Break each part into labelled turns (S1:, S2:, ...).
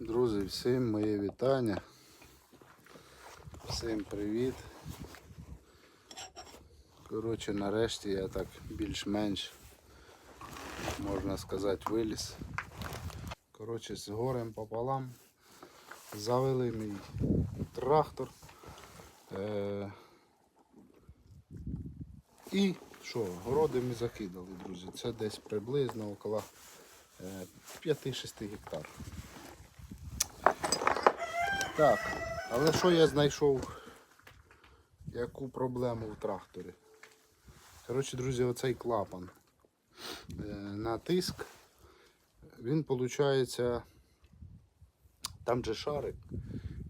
S1: Друзі, всім моє вітання. Всім привіт. Коротше, нарешті я так більш-менш, можна сказати, виліз. Коротше, з горем пополам завели мій трактор. Е- і що, городи ми закидали, друзі. Це десь приблизно около е, 5-6 гектар. Так, але що я знайшов? Яку проблему в тракторі? Коротше, друзі, оцей клапан е, на тиск, він виходить, там же шарик.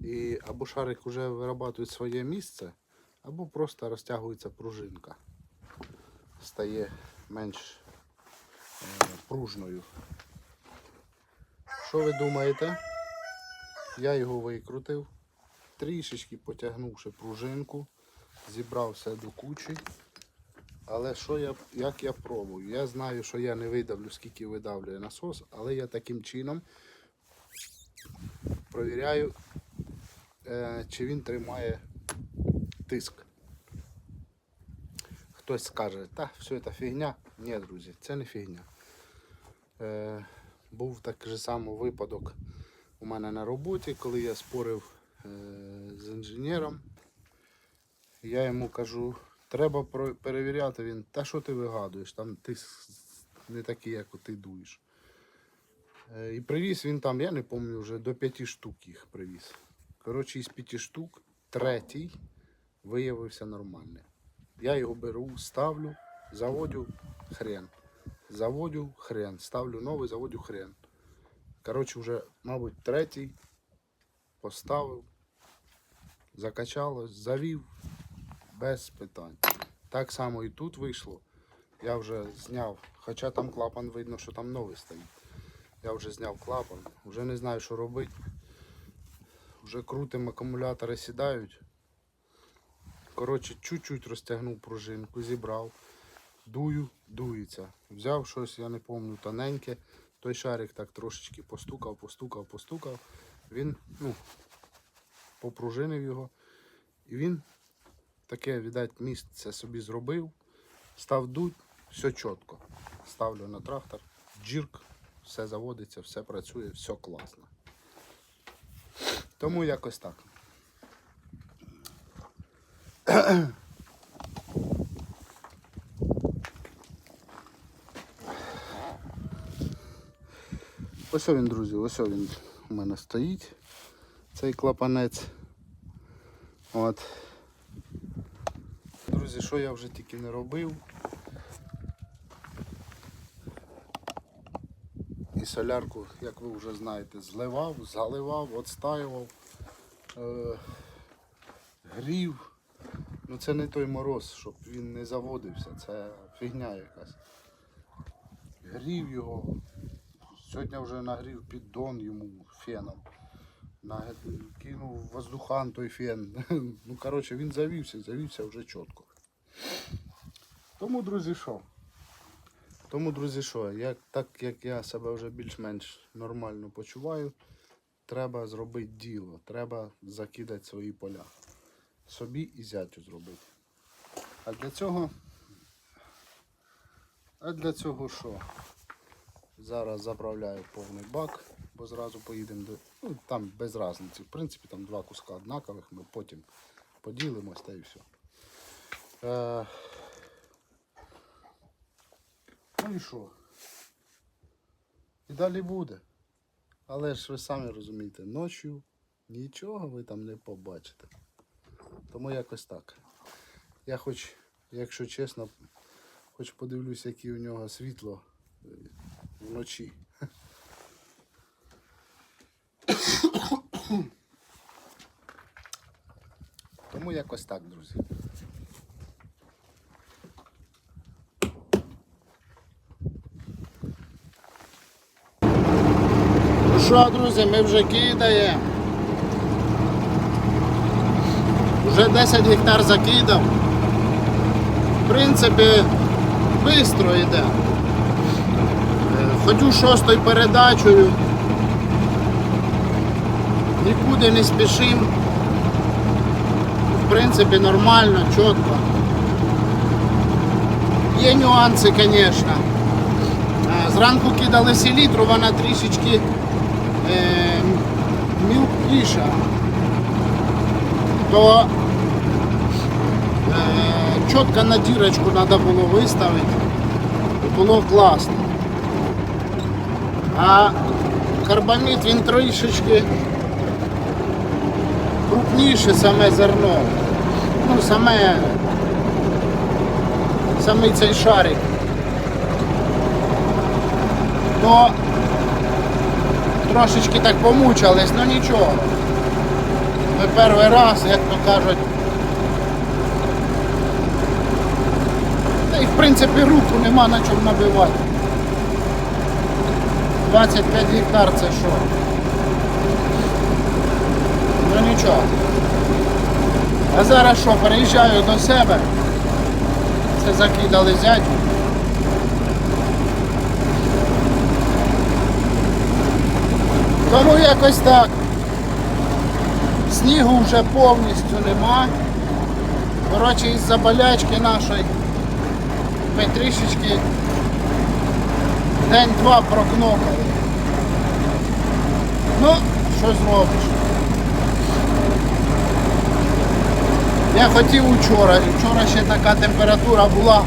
S1: І або шарик вже вирабатує своє місце, або просто розтягується пружинка. Стає менш е, пружною. Що ви думаєте? Я його викрутив, трішечки потягнувши пружинку, зібрав все до кучі. Але що я, як я пробую? Я знаю, що я не видавлю, скільки видавлює насос, але я таким чином провіряю, е, чи він тримає тиск. Хтось скаже, та все це фігня. Ні, друзі, це не фігня. Е, був такий же самий випадок у мене на роботі, коли я спорив е, з інженером. Я йому кажу, треба перевіряти. Він, та що ти вигадуєш, там ти не такий, як ти дуєш. Е, І привіз він там, я не пам'ятаю вже до п'яти штук їх привіз. Коротше, із п'яти штук третій виявився нормальний. Я його беру, ставлю, заводю хрен. Заводю хрен. Ставлю новий, заводю хрен. Коротше, вже, мабуть, третій поставив, закачалось, завів без питань. Так само і тут вийшло. Я вже зняв, хоча там клапан видно, що там новий стоїть. Я вже зняв клапан, вже не знаю, що робити. Вже крутим акумулятори сідають. Коротше, чуть-чуть розтягнув пружинку, зібрав. Дую, дується. Взяв щось, я не пам'ятаю, тоненьке. Той шарик так трошечки постукав, постукав, постукав. Він, ну, попружинив його. І він таке, віддать, місце собі зробив. Став дуть, все чітко. Ставлю на трактор, джирк, все заводиться, все працює, все класно. Тому якось так. Ось він, друзі, ось він у мене стоїть, цей клапанець. От. Друзі, що я вже тільки не робив. І солярку, як ви вже знаєте, зливав, заливав, отстаював, е, грів. Ну це не той мороз, щоб він не заводився, це фігня якась. Грів його, Сьогодні вже нагрів піддон йому феном. Кинув воздухан той фен. Ну, коротше, він завівся, завівся вже чітко. Тому, друзі, що? Тому, друзі, що, як, так як я себе вже більш-менш нормально почуваю, треба зробити діло, треба закидати свої поля. Собі і зятю зробити. А для цього. А для цього що? Зараз заправляю повний бак, бо зразу поїдемо до. Ну, там без різниці. В принципі, там два куска однакових, ми потім поділимось та і все. Е... Ну і що? І далі буде. Але ж ви самі розумієте, ночі нічого ви там не побачите. Тому якось так. Я хоч, якщо чесно, хоч подивлюсь, яке у нього світло вночі. Тому якось так, друзі. Ну що, друзі, ми вже кидаємо. Вже 10 гектар закидав. В принципі, швидко йде. Ходю шостою передачею. Нікуди не спішимо. В принципі, нормально, чітко. Є нюанси, звісно. Е, Зранку кидали селітру, вона трішечки е, мілкіша. То е, чітко на дірочку треба було виставити. Було класно. А карбамід він трішечки крупніше саме зерно. Ну, саме, самий цей шарик. То трошечки так помучались, ну нічого. Ми перший раз, як то кажуть. Та в принципі руку нема на чому набивати. 25 гектар це що? Ну нічого. А зараз що, переїжджаю до себе. Це закидали зятю. Тому якось так. Снігу вже повністю нема. Коротше, із-за болячки нашої ми трішечки день-два прокнопали. Ну, що зробиш? Я хотів учора, і вчора ще така температура була.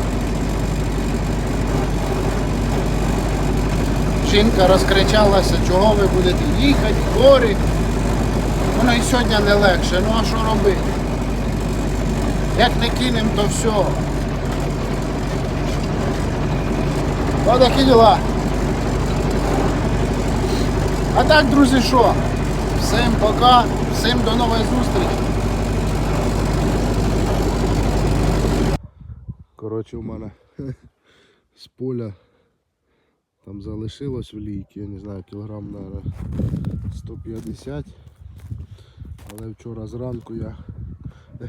S1: Жінка розкричалася, чого ви будете їхати, хворі. Воно і сьогодні не легше, ну а що робити? Як не кинемо, то все. Ось такі діла. А так, друзі, що? Всім пока, всім до нової зустрічі. Коротше, у мене з поля там залишилось в лійки, я не знаю, кілограм, наверное, 150. Але вчора зранку я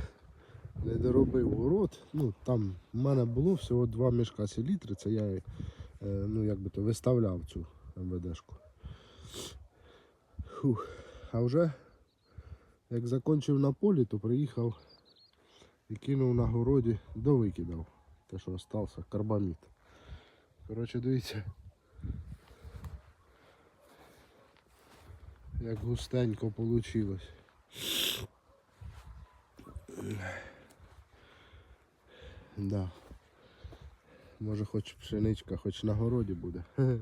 S1: не доробив город. Ну, там в мене було всього два мішка селітри, це я ну, як би то, виставляв цю МВДшку. Фух. А вже як закінчив на полі, то приїхав і кинув на городі, довикидав. Те, що залишився, карбамід. Коротше, дивіться. Як густенько вийшло. Да. Може хоч пшеничка, хоч на городі буде.